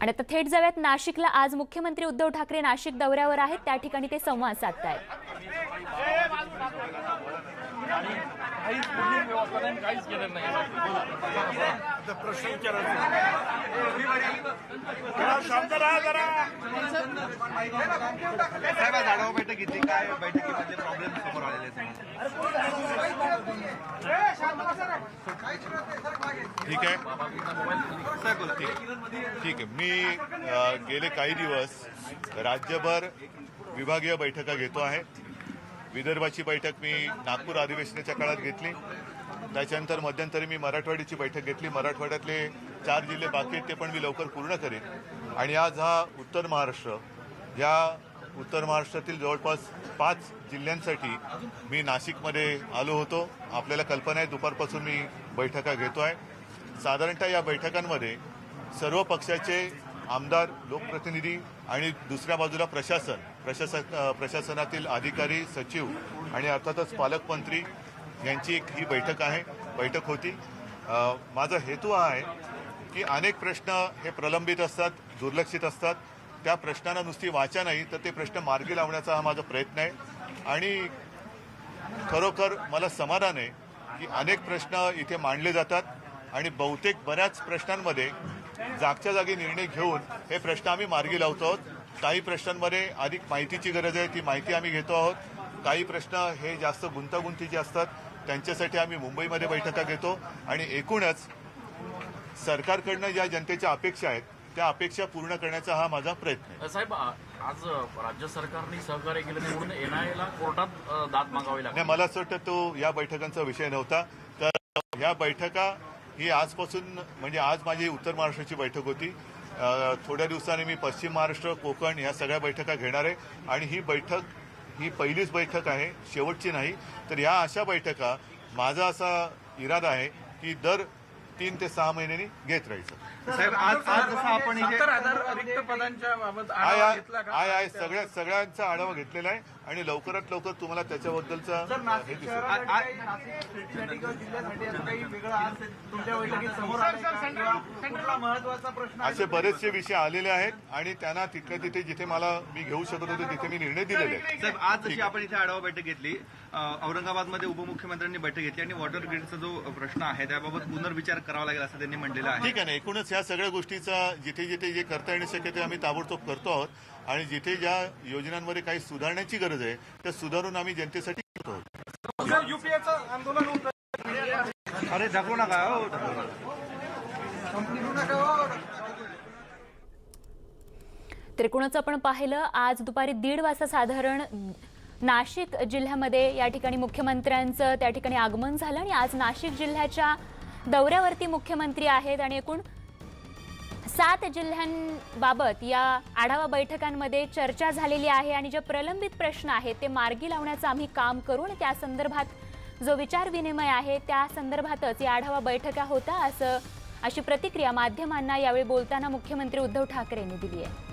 आणि आता थेट जाऊयात नाशिकला. आज मुख्यमंत्री उद्धव ठाकरे नाशिक दौऱ्यावर आहेत. त्या ठिकाणी ते संवाद साधतायत काहीच कुठलीच व्यवस्था नाही काहीच केलं नाही आता प्रश्न विचारायचा जरा शांत राहा जरा साहेब आज आढावा बैठक घेतली काय बैठकीमध्ये प्रॉब्लेम समोर आलेले आहेत ठीक आहे? ठीक आहे. मी गेले काही दिवस राज्यभर विभागीय बैठका घेतो आहे. विदर्भाची बैठक मी नागपूर अधिवेशनाच्या काळात घेतली. त्याच्यानंतर मध्यंतरी मी मराठवाड्याची बैठक घेतली. मराठवाड्यातले चार जिल्हे बाकी आहेत ते पण मी लवकर पूर्ण करेन. आणि आज हा उत्तर महाराष्ट्र या उत्तर महाराष्ट्रातील जवळपास पाच जिल्ह्यांसाठी मी नाशिकमध्ये आलो होतो. आपल्याला कल्पना आहे दुपारपासून मी बैठका घेतो आहे साधारणतः या बैठकांमध्ये सर्व पक्षाचे आमदार लोकप्रतिनिधी आणि दुसऱ्या बाजूला प्रशासन प्रशासक प्रशासनातील अधिकारी सचिव आणि अर्थातच पालकमंत्री यांची एक ही बैठक आहे बैठक होती. माझा हेतू हा आहे की अनेक प्रश्न हे प्रलंबित असतात दुर्लक्षित असतात. त्या प्रश्नांना नुसती वाचा नाही तर ते प्रश्न मार्गी लावण्याचा हा माझा प्रयत्न आहे. आणि खरोखर मला समाधान आहे की अनेक प्रश्न इथे मांडले जातात. आणि बहुतेक बऱ्याच प्रश्नांमध्ये जागच्या जागी निर्णय घेऊन हे प्रश्न आम्ही मार्गी लावतो आहोत. काही प्रश्नांमध्ये अधिक माहितीची गरज आहे ती माहिती आम्ही घेतो आहोत. काही प्रश्न हे जास्त गुंतागुंतीचे असतात त्यांच्यासाठी आम्ही मुंबईमध्ये बैठका घेतो. आणि एकूणच सरकारकडनं ज्या जनतेच्या अपेक्षा आहेत त्या अपेक्षा पूर्ण करण्याचा हा माझा प्रयत्न आहे. साहेब आज राज्य सरकारने सहकार्य केलं म्हणून एनआयला कोर्टात दाद मागावी लागली. मला असं वाटतं तो या बैठकांचा विषय नव्हता. तर ह्या बैठका ही आजपासून म्हणजे आज माझी उत्तर महाराष्ट्राची बैठक होती. थोड्या दिवसांनी मी पश्चिम महाराष्ट्र कोकण ह्या सगळ्या बैठका घेणार आहे. आणि ही बैठक ही पहिलीच बैठक आहे शेवटची नाही. तर ह्या अशा बैठका माझा असा इरादा आहे की दर तीन ते सहा महिन्यांनी घेत राहायचं. साहेब आज आज जसं आपण इथे सत्तर हजार रिक्त पदांच्या बाबत आहे आढावा आहे घेतला का? आहे आहे सगळ्या सगळ्यांचा आढावा घेतलेला आहे आणि लवकरात लवकर तुम्हाला त्याच्याबद्दलचा सर हे नाशिक दिसेल. शहरासाठी काही नाशिक स्टेटसाठी किंवा जिल्ह्यासाठी असं काही वेगळं आज तुमच्या बैठकीत समोर आलंय का? किंवा कुठला महत्त्वाचा प्रश्न आहे? असे बरेचसे विषय आलेले आहेत आणि त्यांना तिथल्या तिथे जिथे मला मी घेऊ शकत होते तिथे मी निर्णय दिलेले आहेत. साहेब आज जशी आपण इथे आढावा बैठक घेतली औरंगाबादमध्ये उपमुख्यमंत्र्यांनी बैठक घेतली आणि वॉटर ग्रीडचा जो प्रश्न आहे त्याबाबत पुनर्विचार करावा लागेल असं त्यांनी म्हटलेलं आहे. ठीक आहे ना एकूणच ह्या सगळ्या गोष्टीचा जिथे जिथे जे करता येणं शक्य ते आम्ही ताबडतोब करतो आहोत. आणि जिथे ज्या योजनांमध्ये काही सुधारण्याची गरज आहे त्या सुधारून आम्ही जनतेसाठी करतो आंदोलन होतं अरे हो दाखवू नका. त्रिकोणाचं आपण पाहिलं आज दुपारी दीड वाजता साधारण नाशिक जिल्ह्यामध्ये या ठिकाणी मुख्यमंत्र्यांचं त्या ठिकाणी आगमन झालं आणि आज नाशिक जिल्ह्याच्या दौऱ्यावरती मुख्यमंत्री आहेत आणि एकूण सात जिल्ह्यांबाबत या आढावा बैठकांमध्ये चर्चा झालेली आहे आणि जे प्रलंबित प्रश्न आहेत ते मार्गी लावण्याचं आम्ही काम करून त्या संदर्भात जो विचारविनिमय आहे त्या संदर्भातच या आढावा बैठका होता असं अशी प्रतिक्रिया माध्यमांना यावेळी बोलताना मुख्यमंत्री उद्धव ठाकरेंनी दिली आहे.